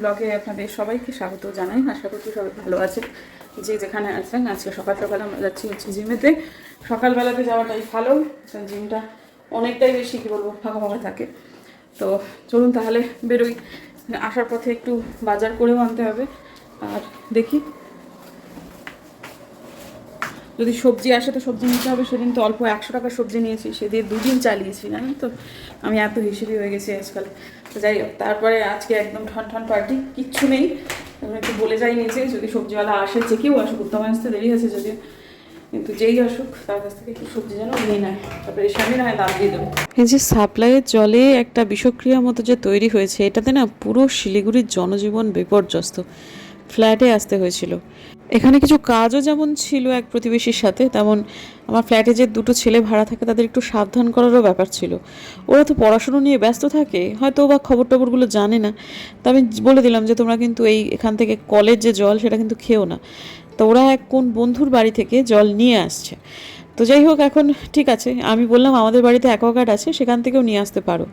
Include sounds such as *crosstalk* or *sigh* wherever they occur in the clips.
ব্লগে আপনাদের সবাইকে স্বাগত জানাই। আশা করছি সবাই ভালো আছে যে যেখানে আছেন, আজকে সকাল সকাল আমরা যাচ্ছি হচ্ছে জিমেতে। সকালবেলাতে যাওয়াটাই ভালো জিমটা অনেকটাই বেশি, কী বলব, ফাঁকা ফাঁকা থাকে। তো চলুন তাহলে বেরোই। আসার পথে একটু বাজার করেও আনতে হবে। আর দেখি যদি সবজি আসে তো সবজি নিতে হবে। সেদিন তো অল্প একশো টাকার সবজি নিয়েছি। সে দিয়ে দুদিন চালিয়েছি, জানেন তো? আমি এত হিসেবে হয়ে গেছি আজকাল। তো যাই হোক, তারপরে আজকে একদম ঠন ঠন পার্টি কিচ্ছু নেই। আমি একটু বলে যাই নিচে যদি সবজিওয়ালা আসে, যে কেউ আসুক, উত্তম আসতে দেরি আছে যদিও। কিন্তু যেই আসুক, তার কাছ থেকে একটু সবজি যেন নিয়ে নেয়। তারপরে আমি না হয় দাম দিয়ে দেবো। এই যে সাপ্লাইয়ের জলে একটা বিষক্রিয়া মতো যে তৈরি হয়েছে, এটাতে না পুরো শিলিগুড়ির জনজীবন বিপর্যস্ত। ফ্ল্যাটে আসতে হয়েছিল। এখানে কিছু কাজও যেমন ছিল এক প্রতিবেশীর সাথে, তেমন আমার ফ্ল্যাটে যে দুটো ছেলে ভাড়া থাকে তাদের একটু সাবধান করারও ব্যাপার ছিল। ওরা তো পড়াশুনো নিয়ে ব্যস্ত থাকে, হয়তো বা খবর টবরগুলো জানে না। তা আমি বলে দিলাম যে, তোমরা কিন্তু এই এখান থেকে কলের যে জল, সেটা কিন্তু খেও না। তো ওরা এক কোন বন্ধুর বাড়ি থেকে জল নিয়ে আসছে। তো যাই হোক, এখন ঠিক আছে, আমি বললাম আমাদের বাড়িতে অ্যাকোয়াগার্ড আছে, সেখান থেকেও নিয়ে আসতে পারো।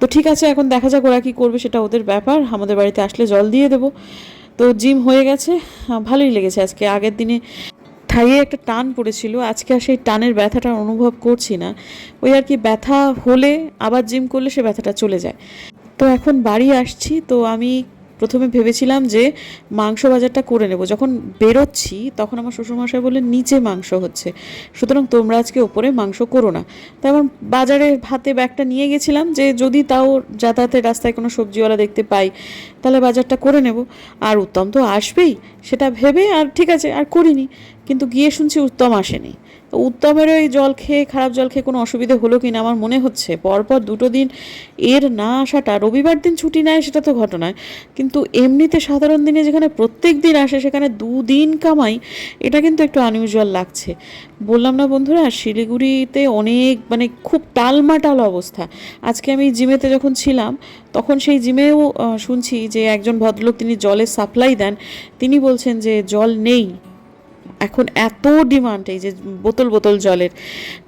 তো ঠিক আছে, এখন দেখা যাক ওরা কী করবে, সেটা ওদের ব্যাপার। আমাদের বাড়িতে আসলে জল দিয়ে দেবো। তো জিম হয়ে গেছে। ভালোই লেগেছে আজকে। আগের দিনে থাইয়ে একটা টান পড়েছিল। আজকে আর সেই টানের ব্যথাটা অনুভব করছি না। ওই আর কি ব্যথা হলে আবার জিম করলে সে ব্যথাটা চলে যায়। তো এখন বাড়ি আসছি। তো আমি প্রথমে ভেবেছিলাম যে মাংস বাজারটা করে নেব। যখন বেরোচ্ছি, তখন আমার শ্বশুরমশাই বলে নিচে মাংস হচ্ছে। সুতরাং তোমরা আজকে ওপরে মাংস করো না। আমার বাজারে হাতে ব্যাগটা নিয়ে গেছিলাম যে যদি তাও যাতায়াতের রাস্তায় কোনো সবজিওয়ালা দেখতে পাই, তাহলে বাজারটা করে নেব। আর উত্তম তো আসবেই, সেটা ভেবে আর ঠিক আছে, আর করিনি। কিন্তু গিয়ে শুনছি উত্তম আসেনি। তো উত্তমের ওই জল খেয়ে, খারাপ জল খেয়ে কোনো অসুবিধে হলো কি না আমার মনে হচ্ছে। পরপর দুটো দিন এর না আসাটা, রবিবার দিন ছুটি নেয় সেটা তো ঘটনায়, কিন্তু এমনিতে সাধারণ দিনে যেখানে প্রত্যেক দিন আসে সেখানে দুদিন কামাই, এটা কিন্তু একটু আনইউজুয়াল লাগছে। বললাম না বন্ধুরা, শিলিগুড়িতে অনেক মানে খুব টালমাটাল অবস্থা। আজকে আমি জিমেতে যখন ছিলাম, তখন সেই জিমেও শুনছি যে একজন ভদ্রলোক তিনি জলের সাপ্লাই দেন। তিনি বলছেন যে জল নেই। এখন এত ডিমান্ড এই যে বোতল বোতল জলের।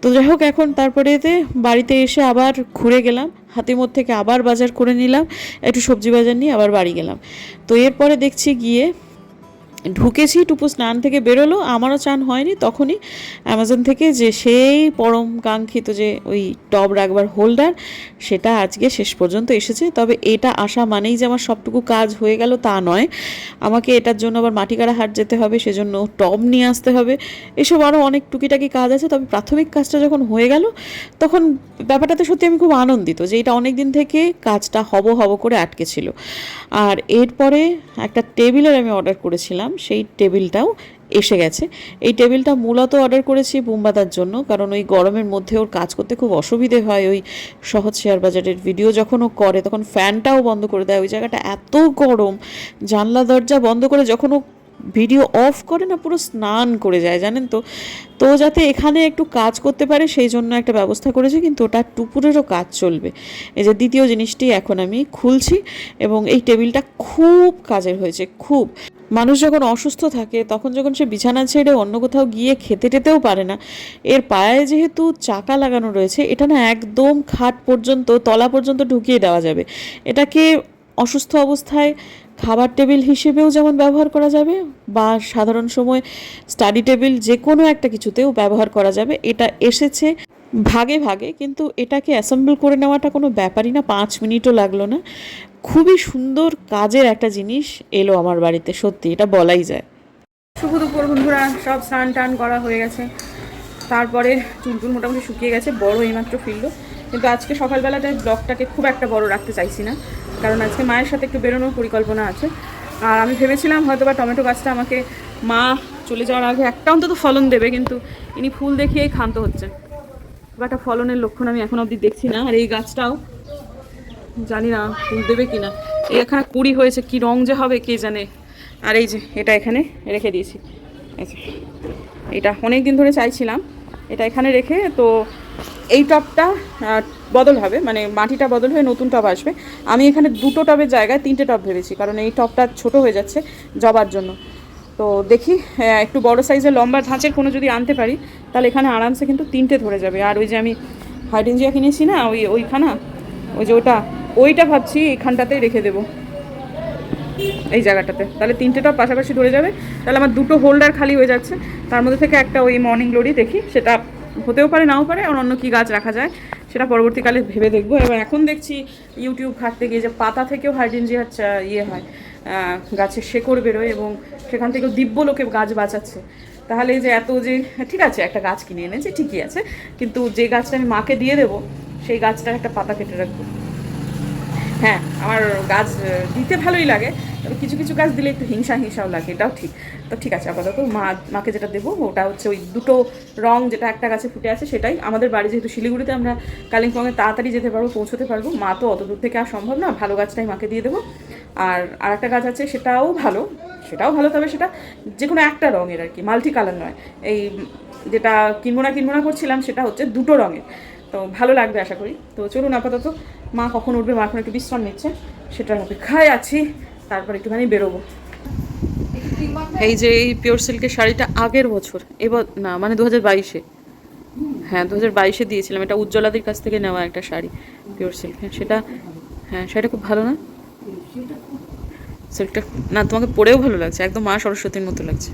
তো যাই হোক, এখন তারপরে এতে বাড়িতে এসে আবার ঘুরে গেলাম হাতিমোড় থেকে আবার বাজার করে নিলাম, একটু সবজি বাজার নিয়ে আবার বাড়ি গেলাম। তো এরপরে দেখছি গিয়ে ঢুকেছি, টুপু স্নান থেকে বেরোলো, আমারও চান হয়নি তখনই। অ্যামাজন থেকে যে সেই পরম কাঙ্ক্ষিত যে ওই টব রাখবার হোল্ডার, সেটা আজকে শেষ পর্যন্ত এসেছে। তবে এটা আসা মানেই যে আমার সবটুকু কাজ হয়ে গেল তা নয়। আমাকে এটার জন্য আবার মাটিকাড়া হাট যেতে হবে, সেজন্য টব নিয়ে আসতে হবে। এসব আরও অনেক টুকিটাকি কাজ আছে, তবে প্রাথমিক কাজটা যখন হয়ে গেল, তখন ব্যাপারটাতে সত্যি আমি খুব আনন্দিত যে এটা অনেক দিন থেকে কাজটা হব হব করে আটকে ছিল। আর এরপরে একটা টেবিলের আমি অর্ডার করেছিলাম সেই টেবিলটাও এসে গেছে। এই টেবিলটা মূলত অর্ডার করেছি বুম্বাদার জন্য, কারণ ওই গরমের মধ্যে ওর কাজ করতে খুব অসুবিধে হয়। ওই সহজ শেয়ার বাজারের ভিডিও যখন ও করে, তখন ফ্যানটাও বন্ধ করে দেয়। ওই জায়গাটা এত গরম, জানলা, দরজা বন্ধ করে যখন ও ভিডিও অফ করে না, পুরো স্নান করে যায়, জানেন তো? তো যাতে এখানে একটু কাজ করতে পারে, সেই জন্য একটা ব্যবস্থা করেছে, কিন্তু ওটা টুপুরেরও কাজ চলবে। এই যে দ্বিতীয় জিনিসটি এখন আমি খুলছি, এবং এই টেবিলটা খুব কাজের হয়েছে, খুব। মানুষ যখন অসুস্থ থাকে, তখন যখন সে বিছানা ছেড়ে অন্য কোথাও গিয়ে খেতে টেতেও পারে না, এর পায়ে যেহেতু চাকা লাগানো রয়েছে, এটা না একদম খাট পর্যন্ত, তলা পর্যন্ত ঢুকিয়ে দেওয়া যাবে। এটাকে অসুস্থ অবস্থায় খাবার টেবিল হিসেবেও যেমন ব্যবহার করা যাবে, বা সাধারণ সময় স্টাডি টেবিল যে কোনো একটা কিছুতেও ব্যবহার করা যাবে, এটা এসেছে ভাগে ভাগে, কিন্তু এটাকে অ্যাসেম্বল করে নেওয়াটা কোনো ব্যাপারই না, পাঁচ মিনিটও লাগল না। খুবই সুন্দর কাজের একটা জিনিস এলো আমার বাড়িতে, সত্যি, এটা বলাই যায়। শুভ দুপুর বন্ধুরা, সব স্নান টান করা হয়ে গেছে। তারপরে চুলটুল মোটামুটি শুকিয়ে গেছে, বড় এইমাত্র ফিরলো। কিন্তু আজকে সকালবেলাটায় ব্লগটাকে খুব একটা বড় রাখতে চাইছি না, কারণ আজকে মায়ের সাথে একটু বেরোনোর পরিকল্পনা আছে। আর আমি ভেবেছিলাম হয়তো বা টমেটো গাছটা আমাকে মা চলে যাওয়ার আগে একটা অন্তত ফলন দেবে, কিন্তু ইনি ফুল দেখিয়েই ক্ষান্ত হচ্ছেন। খুব একটা ফলনের লক্ষণ আমি এখন অবধি দেখছি না, আর এই গাছটাও জানি না দেবে কি না এখানে কুড়ি হয়েছে কি রং যে হবে কে জানে। আর এই যে এটা এখানে রেখে দিয়েছি। এটা অনেক দিন ধরে চাইছিলাম। এটা এখানে রেখে তো এই আহ, বদল হবে মানে মাটিটা বদল হয়ে নতুন টব আসবে। আমি এখানে দুটো টবের জায়গায় তিনটে টব ভেবেছি কারণ এই টবটা ছোট হয়ে যাচ্ছে জবার জন্য। তো দেখি একটু বড় সাইজের লম্বা ধাঁচের কোনো যদি আনতে পারি তাহলে এখানে আরামসে কিন্তু তিনটে ধরে যাবে। আর ওই যে আমি হাইডেনজিয়া কিনেছি না ওই ওইখানা ওই যে ওটা ওইটা ভাবছি এখানটাতেই রেখে দেবো। এই জায়গাটাতে। তাহলে তিনটেটাও পাশাপাশি ধরে যাবে। তাহলে আমার দুটো হোল্ডার খালি হয়ে যাচ্ছে। তার মধ্যে থেকে একটা ওই মর্নিং গ্লোরি দেখি। সেটা হতেও পারে, নাও পারে আর অন্য কী গাছ রাখা যায়, সেটা পরবর্তীকালে ভেবে দেখব। এবার এখন দেখছি ইউটিউব ঘাটতে গিয়ে যে পাতা থেকেও হাইড্রেনজিয়া ইয়ে হয় গাছের শেকড় বেরোয় এবং সেখান থেকেও দিব্য লোকে গাছ বাঁচাচ্ছে। তাহলে যে এত যে, ঠিক আছে, একটা গাছ কিনে এনেছি, ঠিকই আছে। কিন্তু যে গাছটা আমি মাকে দিয়ে দেবো, সেই গাছটার একটা পাতা কেটে রাখব। হ্যাঁ আমার গাছ দিতে ভালোই লাগে, তবে কিছু কিছু গাছ দিলে একটু হিংসা হিংসাও লাগে, এটাও ঠিক। তো ঠিক আছে, আপাতত মা, মাকে যেটা দেবো, ওটা হচ্ছে ওই দুটো রং যেটা একটা গাছে ফুটে আছে সেটাই। আমাদের বাড়ি যেহেতু শিলিগুড়িতে আমরা কালিম্পংয়ে তাড়াতাড়ি যেতে পারব, পৌঁছতে পারব, মা তো অত দূর থেকে আর সম্ভব না, ভালো গাছটাই মাকে দিয়ে দেবো। আর আর একটা গাছ আছে, সেটাও ভালো সেটাও ভালো, তবে সেটা যে কোনো একটা রঙের আর কি, মাল্টি কালার নয়। এই যেটা কিনবো না কিনবো না করছিলাম, সেটা হচ্ছে দুটো রঙের। তো ভালো লাগবে আশা করি। তো চলুন আপাতত মা কখন উঠবে, মা এখন একটু বিশ্রাম নিচ্ছে, সেটার অপেক্ষায় আছি, তারপর একটুখানি বেরোবো। এই যে এই পিওর সিল্কের শাড়িটা আগের বছর, এবার, না মানে দু হাজার বাইশে। হ্যাঁ দু হাজার বাইশে দিয়েছিলাম, এটা উজ্জ্বলাদির কাছ থেকে নেওয়া একটা শাড়ি পিওর সিল্ক হ্যাঁ সেটা হ্যাঁ শাড়িটা খুব ভালো না? সিল্কটা না, তোমাকে পরেও ভালো লাগছে, একদম মা সরস্বতীর মতো লাগছে।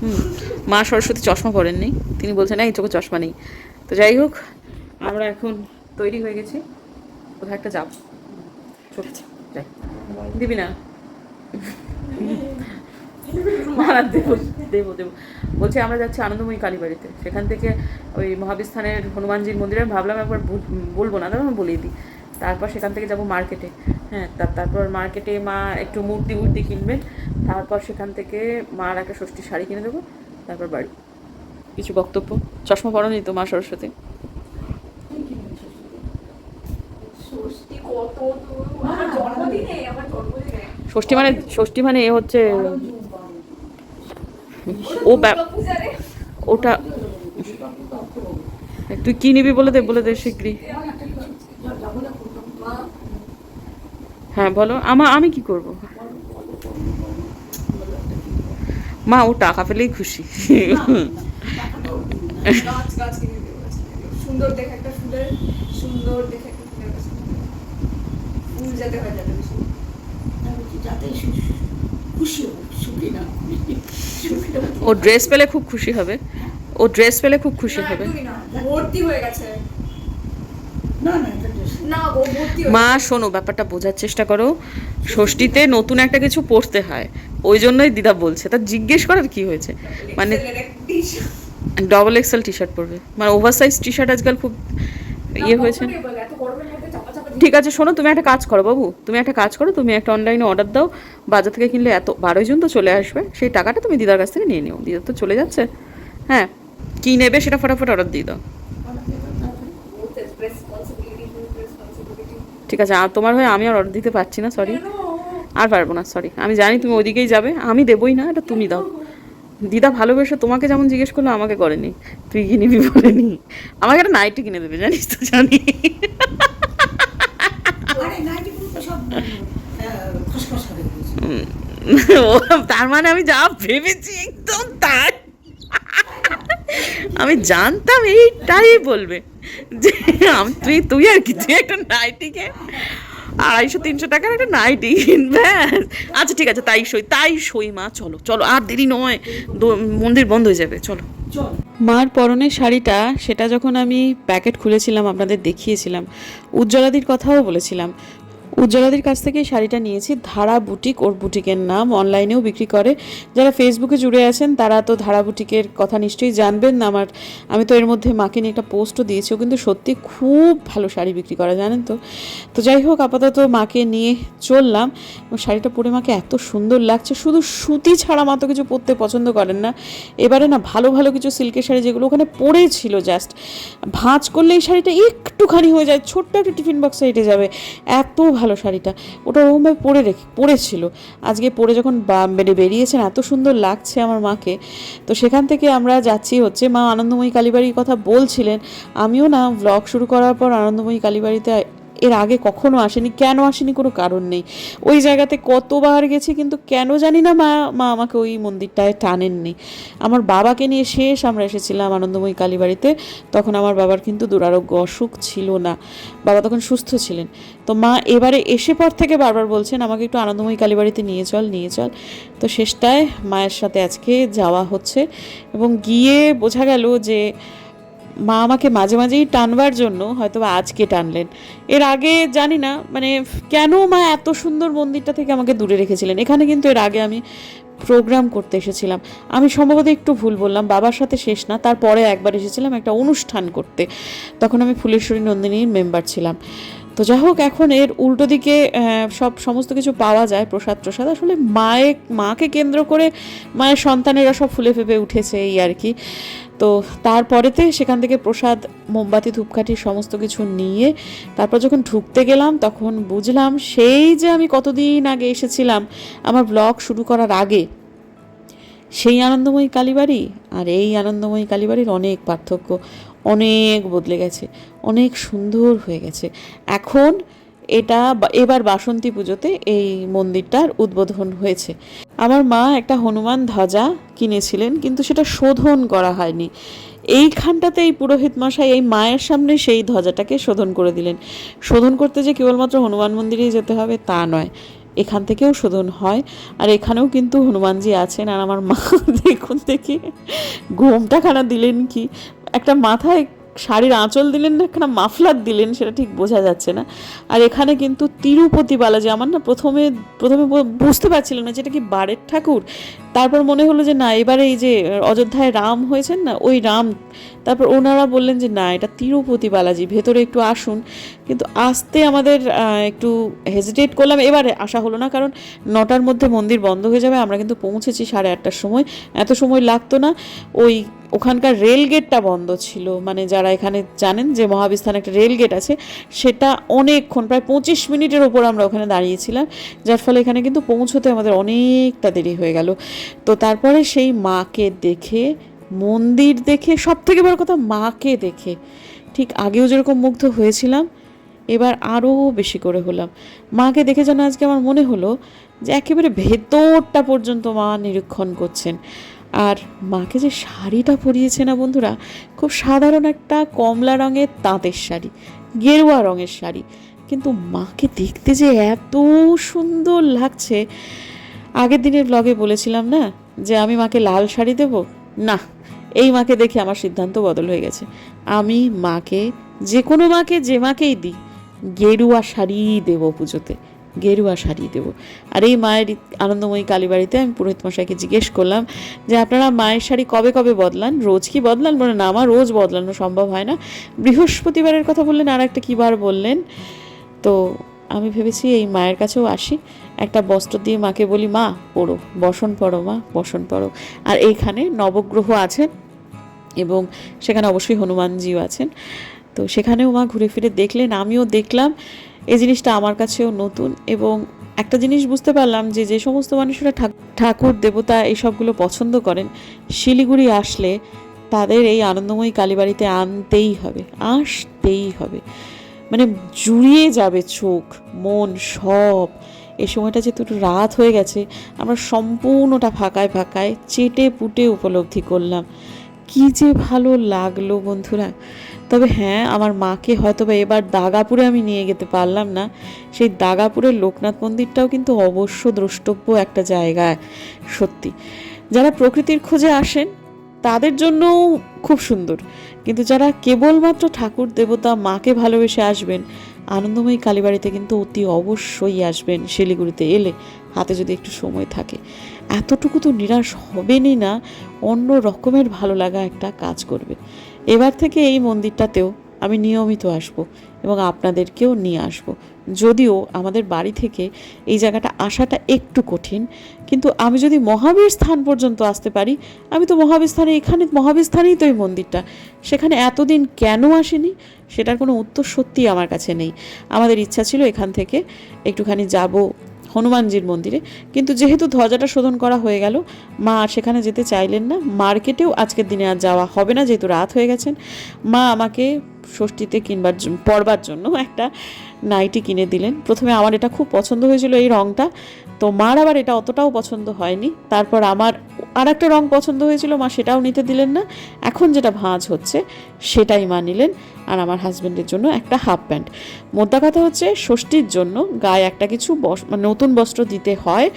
হুম, মা সরস্বতী চশমা পরেননি, তিনি বলছেন, এই চোখে চশমা নেই। তো যাই হোক, আমরা এখন তৈরি হয়ে গেছি। কোথাও একটা যাব? যাই। দিবি না? না দেবো দেবো দেবো। বলছি, আমরা যাচ্ছি আনন্দময়ী কালীবাড়িতে সেখান থেকে ওই মহাবিস্থানের হনুমানজির মন্দিরে। ভাবলাম, একবার বলব না আমি বলিয়ে দিই। তারপর সেখান থেকে যাব মার্কেটে। হ্যাঁ তার- তারপর মার্কেটে মা একটু মূর্তি মূর্তি কিনবেন তারপর সেখান থেকে মার একটা ষষ্ঠী শাড়ি কিনে দেবো। তারপর বাড়ি। কিছু বক্তব্য? চশমা পরনি তো মা সরস্বতী ষষ্ঠী ষষ্ঠী মানে ষষ্ঠী মানে এ হচ্ছে ও ওটা তুই কি নিবি বলে দে বলে দে শীঘ্রই হ্যাঁ বলো, আমা, আমি কি করব? মা, ও টাকা পেলেই খুশি। সুন্দর দেখে একটা ফুলের, সুন্দর দেখে একটা ফুলের গাছ কিনে দেবো। ফুল যাতে হয় যাতে যাতে খুশি হোক সুখী না ও ড্রেস পেলে খুব খুশি হবে। ও ড্রেস পেলে খুব খুশি হবে। ভর্তি হয়ে গেছে। না না এটা just না গো ভর্তি মা শোনো ব্যাপারটা বোঝার চেষ্টা করো। ষষ্ঠীতে নতুন একটা কিছু পড়তে হয়। ওই জন্যই দিদা বলছে। তা জিজ্ঞেস করার কি হয়েছে? মানে। ডবল এক্সেল টি শার্ট পরবে। মানে ওভার সাইজ টি শার্ট আজকাল খুব ইয়ে না, হয়েছে কখনোই বলে, এত গরমের মধ্যে চাপা চাপা জিনিস। ঠিক আছে, শোনো, তুমি একটা কাজ করো বাবু। তুমি একটা কাজ করো, তুমি একটা অনলাইনে অর্ডার দাও। বাজার থেকে কিনলে এত বারোই জন তো চলে আসবে। সেই টাকাটা তুমি দিদার কাছ থেকে নিয়ে নিও। দিদা তো চলে যাচ্ছে। হ্যাঁ কি নেবে সেটা ফটাফট অর্ডার দিয়ে দাও. ঠিক আছে, আর তোমার হয়ে আমি আর অর্ডার দিতে পারছি না সরি আর পারব না সরি আমি জানি তুমি ওইদিকেই যাবে। আমি দেবই না, এটা তুমি দাও। দিদা ভালোবেসে তোমাকে যেমন জিজ্ঞেস করল, আমাকে করেনি। তুই কি নিবি বলেনি। আমাকে একটা নাইটি কিনে দেবে, জানিস তো, জানি আরে নাইটিগুলো তো সব আহ, খসখস হয়ে গেছে ও *laughs* তার মানে আমি যা ভেবেছি একদম তাই। *laughs* আমি জানতাম এইটাই বলবে। যে আমি, তুই তুই আর কি, তুই একটা নাইটিকে আড়াইশো, তিনশো টাকার একটা নাইটি ব্যাস। আচ্ছা ঠিক আছে, তাই সই তাই সই মা, চলো চলো, আর দেরি নয়। মন্দির বন্ধ হয়ে যাবে, চল। মার পরনের শাড়িটা, সেটা যখন আমি প্যাকেট খুলেছিলাম, আপনাদের দেখিয়েছিলাম, উজ্জ্বলাদির কথাও বলেছিলাম উজ্জ্বলাদির কাছ থেকে শাড়িটা নিয়েছি। ধারা বুটিক, ওর বুটিকের নাম অনলাইনেও বিক্রি করে। যারা ফেসবুকে জুড়ে আছেন, তারা তো ধারা বুটিকের কথা নিশ্চয়ই জানবেন না। আমার, আমি তো এর মধ্যে মাকে নিয়ে একটা পোস্টও দিয়েছি। ও কিন্তু সত্যি খুব ভালো শাড়ি বিক্রি করে, জানেন তো। তো যাই হোক, আপাতত মাকে নিয়ে চললাম। শাড়িটা পরে মাকে এত সুন্দর লাগছে। শুধু সুতি ছাড়া মা কিছু পরতে পছন্দ করেন না। এবারে না, ভালো ভালো কিছু সিল্কের শাড়ি যেগুলো ওখানে পরেছিল জাস্ট ভাঁজ করলে এই শাড়িটা একটুখানি হয়ে যায়। ছোট্ট একটা টিফিন বক্সে হেঁটে যাবে। এত ভালো শাড়িটা। ওটা ওরকমভাবে পরে রেখে, পরেছিল। আজকে পরে যখন বা- বেরিয়ে বেরিয়েছেন, এত সুন্দর লাগছে আমার মাকে। তো সেখান থেকে আমরা যাচ্ছি হচ্ছে মা আনন্দময়ী কালীবাড়ির কথা বলছিলেন। আমিও না ব্লগ শুরু করার পর আনন্দময়ী কালীবাড়িতে এর আগে কখনো আসেনি, কেন আসেনি কোনো কারণ নেই। ওই জায়গাতে কতবার গেছি কিন্তু কেন জানি না মা মা আমাকে ওই মন্দিরটায় টানেননি। আমার বাবাকে নিয়ে শেষ আমরা এসেছিলাম আনন্দময়ী কালীবাড়িতে, তখন আমার বাবার কিন্তু দুরারোগ্য অসুখ ছিল না। বাবা তখন সুস্থ ছিলেন। তো মা এবারে এসে পর থেকে বারবার বলছেন, আমাকে একটু আনন্দময়ী কালীবাড়িতে নিয়ে চল নিয়ে চল। তো শেষটায় মায়ের সাথে আজকে যাওয়া হচ্ছে এবং গিয়ে বোঝা গেল যে মা আমাকে মাঝে মাঝেই টানবার জন্য হয়তো আজকে টানলেন। এর আগে জানি না মানে কেন মা এত সুন্দর মন্দিরটা থেকে আমাকে দূরে রেখেছিলেন? এখানে কিন্তু এর আগে আমি প্রোগ্রাম করতে এসেছিলাম। আমি সম্ভবত একটু ভুল বললাম, বাবার সাথে শেষ না, তারপরে একবার এসেছিলাম একটা অনুষ্ঠান করতে। তখন আমি ফুলেশ্বরী নন্দিনীর মেম্বার ছিলাম। তো যাই হোক, এখন এর উল্টো দিকে সব সমস্ত কিছু পাওয়া যায়, প্রসাদ প্রসাদ আসলে মায়ে, মাকে কেন্দ্র করে মায়ের সন্তানেরা সব ফুলে ফেপে উঠেছে এই আর কি। তো তারপরেতে সেখান থেকে প্রসাদ, মোমবাতি, ধূপকাঠি সমস্ত কিছু নিয়ে তারপর যখন ঢুকতে গেলাম তখন বুঝলাম সেই যে আমি কতদিন আগে এসেছিলাম, আমার ব্লগ শুরু করার আগে। সেই আনন্দময়ী কালীবাড়ি আর এই আনন্দময়ী কালীবাড়ির অনেক পার্থক্য, অনেক বদলে গেছে, অনেক সুন্দর হয়ে গেছে। এখন এটা এবার বাসন্তী পুজোতে এই মন্দিরটার উদ্বোধন হয়েছে। আমার মা একটা হনুমান ধ্বজা কিনেছিলেন, কিন্তু সেটা শোধন করা হয়নি। এইখানটাতে এই পুরোহিত মশাই এই মায়ের সামনে সেই ধ্বজাটাকে শোধন করে দিলেন। শোধন করতে যে কেবলমাত্র হনুমান মন্দিরেই যেতে হবে তা নয়, এখান থেকেও শোধন হয়। আর এখানেও কিন্তু হনুমানজি আছেন, আর আমার মা, *laughs* দেখুন দেখি, ঘোমটা খানা দিলেন কি? একটা মাথায় শাড়ির আঁচল দিলেন না একটা মাফলার দিলেন, সেটা ঠিক বোঝা যাচ্ছে না। আর এখানে কিন্তু তিরুপতি বালাজি, আমার না প্রথমে প্রথমে বুঝতে পারছিলাম না যেটা কি বারের ঠাকুর। তারপর মনে হলো যে না, এবারে এই যে অযোধ্যায় রাম হয়েছেন না, ওই রাম। তারপর ওনারা বললেন যে না, এটা তিরুপতি বালাজি, ভেতরে একটু আসুন। কিন্তু আসতে আমাদের একটু হেজিটেট করলাম। এবারে আসা হলো না, কারণ নটার মধ্যে মন্দির বন্ধ হয়ে যাবে। আমরা কিন্তু পৌঁছেছি সাড়ে আটটার সময়। এত সময় লাগতো না। ওই ওখানকার রেল গেটটা বন্ধ ছিল। মানে যারা এখানে জানেন যে মহাবিস্থান একটা রেল গেট আছে, সেটা অনেকক্ষণ, প্রায় পঁচিশ মিনিটের ওপর আমরা ওখানে দাঁড়িয়েছিলাম, যার ফলে এখানে কিন্তু পৌঁছতে আমাদের অনেকটা দেরি হয়ে গেল। তো তারপরে সেই মাকে দেখে, মন্দির দেখে সব থেকে বড় কথা মাকে দেখে, ঠিক আগেও যেরকম মুগ্ধ হয়েছিলাম, এবার আরও বেশি করে হলাম। মাকে দেখে যেন আজকে আমার মনে হলো যে একেবারে ভেতরটা পর্যন্ত মা নিরীক্ষণ করছেন। আর মাকে যে শাড়িটা পরিয়েছে না বন্ধুরা, খুব সাধারণ একটা কমলা রঙের তাঁতের শাড়ি, গেরুয়া রঙের শাড়ি। কিন্তু মাকে দেখতে যে এত সুন্দর লাগছে। আগের দিনের ব্লগে বলেছিলাম না যে আমি মাকে লাল শাড়ি দেব? না, এই মাকে দেখে আমার সিদ্ধান্ত বদল হয়ে গেছে। আমি মাকে, যে কোনো মাকে, যে মাকেই দিই, গেরুয়া শাড়ি দেবো পুজোতে। গেরুয়া শাড়ি দেবো। আর এই মায়ের আনন্দময়ী কালীবাড়িতে আমি পুরোহিত মশাইকে জিজ্ঞেস করলাম যে, আপনারা মায়ের শাড়ি কবে কবে বদলান? রোজ কি বদলান? বলে, না আমার রোজ বদলানো সম্ভব হয় না। বৃহস্পতিবারের কথা বললেন আর একটা কী বার বললেন? তো আমি ভেবেছি এই মায়ের কাছেও আসি। একটা বস্ত্র দিয়ে মাকে বলি, মা, পড়ো, বসন পড়ো মা, বসন পড়ো। আর এইখানে নবগ্রহ আছেন এবং সেখানে অবশ্যই হনুমানজিও আছেন। তো সেখানেও মা ঘুরে ফিরে দেখলেন, আমিও দেখলাম এই জিনিসটা আমার কাছেও নতুন এবং একটা জিনিস বুঝতে পারলাম যে যে সমস্ত মানুষেরা ঠাক- ঠাকুর, দেবতা এইসবগুলো পছন্দ করেন, শিলিগুড়ি আসলে তাদের এই আনন্দময়ী কালীবাড়িতে আনতেই হবে, আসতেই হবে। মানে জুড়িয়ে যাবে চোখ, মন, সব। এই সময়টা যেহেতু একটু রাত হয়ে গেছে, আমরা সম্পূর্ণটা ফাঁকায় ফাঁকায় চেটে পুটে উপলব্ধি করলাম। কি যে ভালো লাগল বন্ধুরা। তবে হ্যাঁ আমার মাকে হয়তো বা এবার দাগাপুরে আমি নিয়ে যেতে পারলাম না। সেই দাগাপুরের লোকনাথ মন্দিরটাও কিন্তু অবশ্য দ্রষ্টব্য একটা জায়গায়, সত্যি। যারা প্রকৃতির খোঁজে আসেন, তাদের জন্যও খুব সুন্দর। কিন্তু যারা কেবলমাত্র ঠাকুর, দেবতা, মাকে ভালোবেসে আসবেন, আনন্দময়ী কালীবাড়িতে কিন্তু অতি অবশ্যই আসবেন শিলিগুড়িতে এলে, হাতে যদি একটু সময় থাকে। এতটুকু তো নিরাশ হবেনই না, অন্য রকমের ভালো লাগা একটা কাজ করবে। এবার থেকে এই মন্দিরটাতেও আমি নিয়মিত আসব এবং আপনাদেরকেও নিয়ে আসব। যদিও আমাদের বাড়ি থেকে এই জায়গাটা আসাটা একটু কঠিন, কিন্তু আমি যদি মহাবীর স্থান পর্যন্ত আসতে পারি, আমি তো মহাবীর স্থানে এখানে, মহাবীর স্থানেই তো এই মন্দিরটা। সেখানে এতদিন কেন আসেনি, সেটার কোনো উত্তর সত্যিই আমার কাছে নেই। আমাদের ইচ্ছা ছিল এখান থেকে একটুখানি যাব হনুমানজির মন্দিরে। কিন্তু যেহেতু ধ্বজাটা শোধন করা হয়ে গেল, মা আর সেখানে যেতে চাইলেন না। মার্কেটেও আজকের দিনে আর যাওয়া হবে না, যেহেতু রাত হয়ে গেছেন মা আমাকে ষষ্ঠীতে কিনবার পরবার জন্য একটা নাইটি কিনে দিলেন। প্রথমে আমার এটা খুব পছন্দ হয়েছিল এই রঙটা তো মার আবার এটা অতটাও পছন্দ হয়নি। তারপর আমার আর একটা রঙ পছন্দ হয়েছিল, মা সেটাও নিতে দিলেন না। এখন যেটা ভাঁজ হচ্ছে, সেটাই মা নিলেন। আর আমার হাজব্যান্ডের জন্য একটা হাফ প্যান্ট। মোদ্দা কথা হচ্ছে, ষষ্ঠীর জন্য গায়ে একটা কিছু মানে নতুন বস্ত্র দিতে হয়,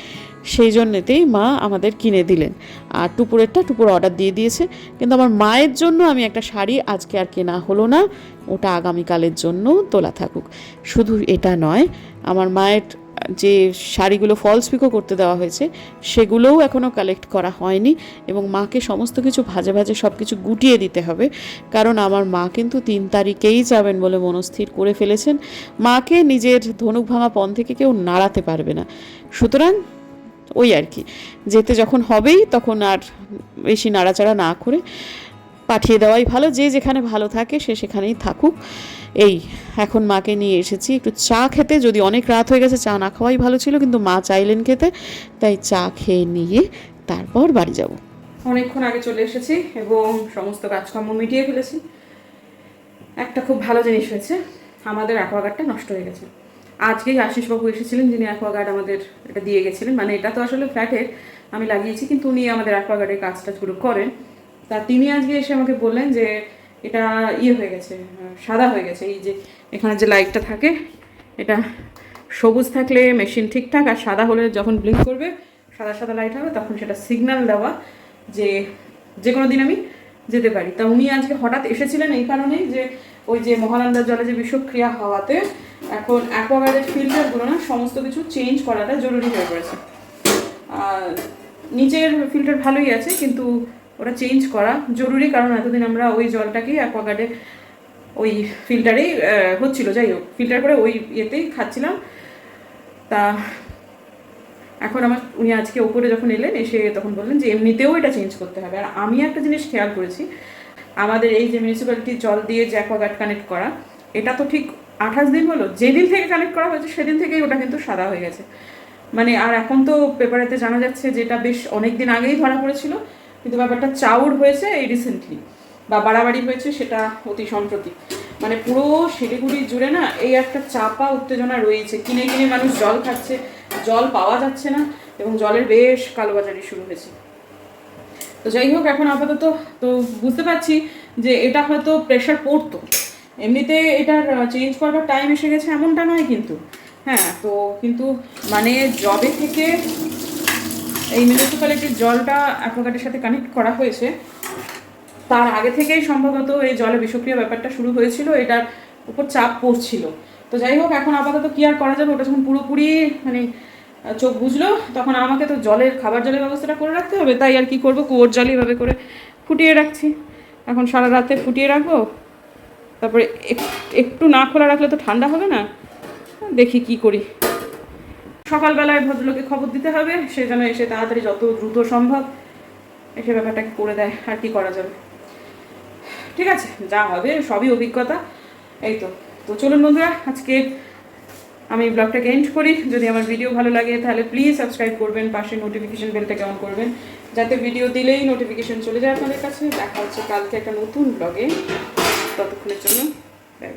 সেই জন্যতেই মা আমাদের কিনে দিলেন। আর টুপুরেরটা টুপুর অর্ডার দিয়ে দিয়েছে। কিন্তু আমার মায়ের জন্য আমি একটা শাড়ি আজকে আর কেনা হলো না। ওটা আগামীকালের জন্য তোলা থাকুক। শুধু এটা নয়, আমার মায়ের যে শাড়িগুলো ফলস পিকো করতে দেওয়া হয়েছে, সেগুলোও এখনও কালেক্ট করা হয়নি এবং মাকে সমস্ত কিছু ভাজে ভাজে সব কিছু গুটিয়ে দিতে হবে। কারণ আমার মা কিন্তু তিন তারিখেই যাবেন বলে মনস্থির করে ফেলেছেন। মাকে নিজের ধনুক ভাঙা পণ থেকে কেউ নাড়াতে পারবে না। সুতরাং ওই আর কি। যেতে যখন হবেই তখন আর বেশি নাড়াচাড়া না করে পাঠিয়ে দেওয়াই ভালো। যে যেখানে ভালো থাকে সে সেখানেই থাকুক। এই, এখন মাকে নিয়ে এসেছি। একটু চা খেতে, যদি অনেক রাত হয়ে গেছে, চা না খাওয়াই ভালো ছিল, কিন্তু মা চাইলেন খেতে, তাই চা খেয়ে নিয়ে তারপর বাড়ি যাব। অনেকক্ষণ আগে চলে এসেছি এবং সমস্ত কাজকর্ম মিটিয়ে ফেলেছি। একটা খুব ভালো জিনিস হয়েছে, আমাদের অ্যাকোয়াগার্ডটা নষ্ট হয়ে গেছে। আজকেই আশিসবাবু এসেছিলেন, যিনি অ্যাকোয়াগার্ড আমাদের এটা দিয়ে গেছিলেন। মানে এটা তো আসলে ফ্ল্যাটের, আমি লাগিয়েছি, কিন্তু উনি আমাদের অ্যাকোয়াগার্ডের কাজ টাজগুলো করেন। তা তিনি আজকে এসে আমাকে বললেন যে এটা ইয়ে হয়ে গেছে, সাদা হয়ে গেছে, এই যে এখানে যে লাইটটা থাকে, এটা সবুজ থাকলে মেশিন ঠিকঠাক, আর সাদা হলে যখন ব্লিঙ্ক করবে, সাদা সাদা লাইট হবে, তখন সেটা সিগন্যাল দেওয়া যে যে কোনো দিন আমি যেতে পারি। তা উনি আজকে হঠাৎ এসেছিলেন এই কারণেই যে ওই যে মহানন্দার জলে যে বিষক্রিয়া হওয়াতে এখন অ্যাকোয়াগার্ডের ফিল্টারগুলো না সমস্ত কিছু চেঞ্জ করাটা জরুরি হয়ে পড়েছে। আর নিচের ফিল্টার ভালোই আছে, কিন্তু ওটা চেঞ্জ করা জরুরি, কারণ এতদিন আমরা ওই জলটাকেই অ্যাকোয়াগার্ডে ওই ফিল্টারেই হচ্ছিল। যাই হোক ফিল্টার করে ওই ইয়েতেই খাচ্ছিলাম। তা এখন আমার, উনি আজকে ওপরে যখন এলেন, এসে তখন বললেন যে এমনিতেও এটা চেঞ্জ করতে হবে। আর আমি একটা জিনিস খেয়াল করেছি, আমাদের এই যে মিউনিসিপ্যালিটির জল দিয়ে যে অ্যাকোয়াগার্ড কানেক্ট করা, এটা তো ঠিক আঠাশ দিন হলো। যেদিন থেকে কানেক্ট করা হয়েছে, সেদিন থেকেই ওটা কিন্তু সাদা হয়ে গেছে। মানে আর এখন তো পেপারেতে জানা যাচ্ছে যে এটা বেশ অনেক দিন আগেই ধরা পড়েছিল। কিন্তু ব্যাপারটা চাউর হয়েছে এই রিসেন্টলি বা বাড়াবাড়ি হয়েছে সেটা অতি সম্প্রতি। মানে পুরো শিলিগুড়ি জুড়ে না এই একটা চাপা উত্তেজনা রয়েছে। কিনে কিনে মানুষ জল খাচ্ছে, জল পাওয়া যাচ্ছে না এবং জলের বেশ কালোবাজারি শুরু হয়েছে। তো যাই হোক, এখন আপাতত তো বুঝতে পারছি যে এটা হয়তো প্রেশার পড়তো। এমনিতে এটার চেঞ্জ করবার টাইম এসে গেছে এমনটা নয় কিন্তু। হ্যাঁ তো কিন্তু মানে জবে থেকে এই মিউনিসিপ্যালিটির জলটা অ্যাকোয়াগার্ডের সাথে কানেক্ট করা হয়েছে। তার আগে থেকেই সম্ভবত এই জলে বিষক্রিয়া ব্যাপারটা শুরু হয়েছিল, এটার উপর চাপ পড়ছিল। তো যাই হোক, এখন আপাতত কি আর করা যাবে, ওটা যখন পুরোপুরি মানে চোখ বুঝলো, তখন আমাকে তো জলের, খাবার জলের ব্যবস্থাটা করে রাখতে হবে, তাই আর কি করব, কুয়োর জল এভাবে করে ফুটিয়ে রাখছি। এখন সারা রাতে ফুটিয়ে রাখব, তারপরে এক- একটু না খোলা রাখলে তো ঠান্ডা হবে না। দেখি কি করি। সকালবেলায় ভদ্রলোকে খবর দিতে হবে, সে যেন এসে তাড়াতাড়ি যত দ্রুত সম্ভব এসে ব্যাপারটাকে করে দেয়, আর কি করা যাবে। ঠিক আছে, যা হবে, সবই অভিজ্ঞতা। এই তো তো চলুন বন্ধুরা, আজকে আমি ব্লগটাকে এন্ড করি। যদি আমার ভিডিও ভালো লাগে, তাহলে প্লিজ সাবস্ক্রাইব করবেন, পাশে নোটিফিকেশন বেলটাকে অন করবেন, যাতে ভিডিও দিলেই নোটিফিকেশন চলে যায় আপনাদের কাছে। দেখা হচ্ছে কালকে একটা নতুন ব্লগে ততক্ষণের জন্য বাই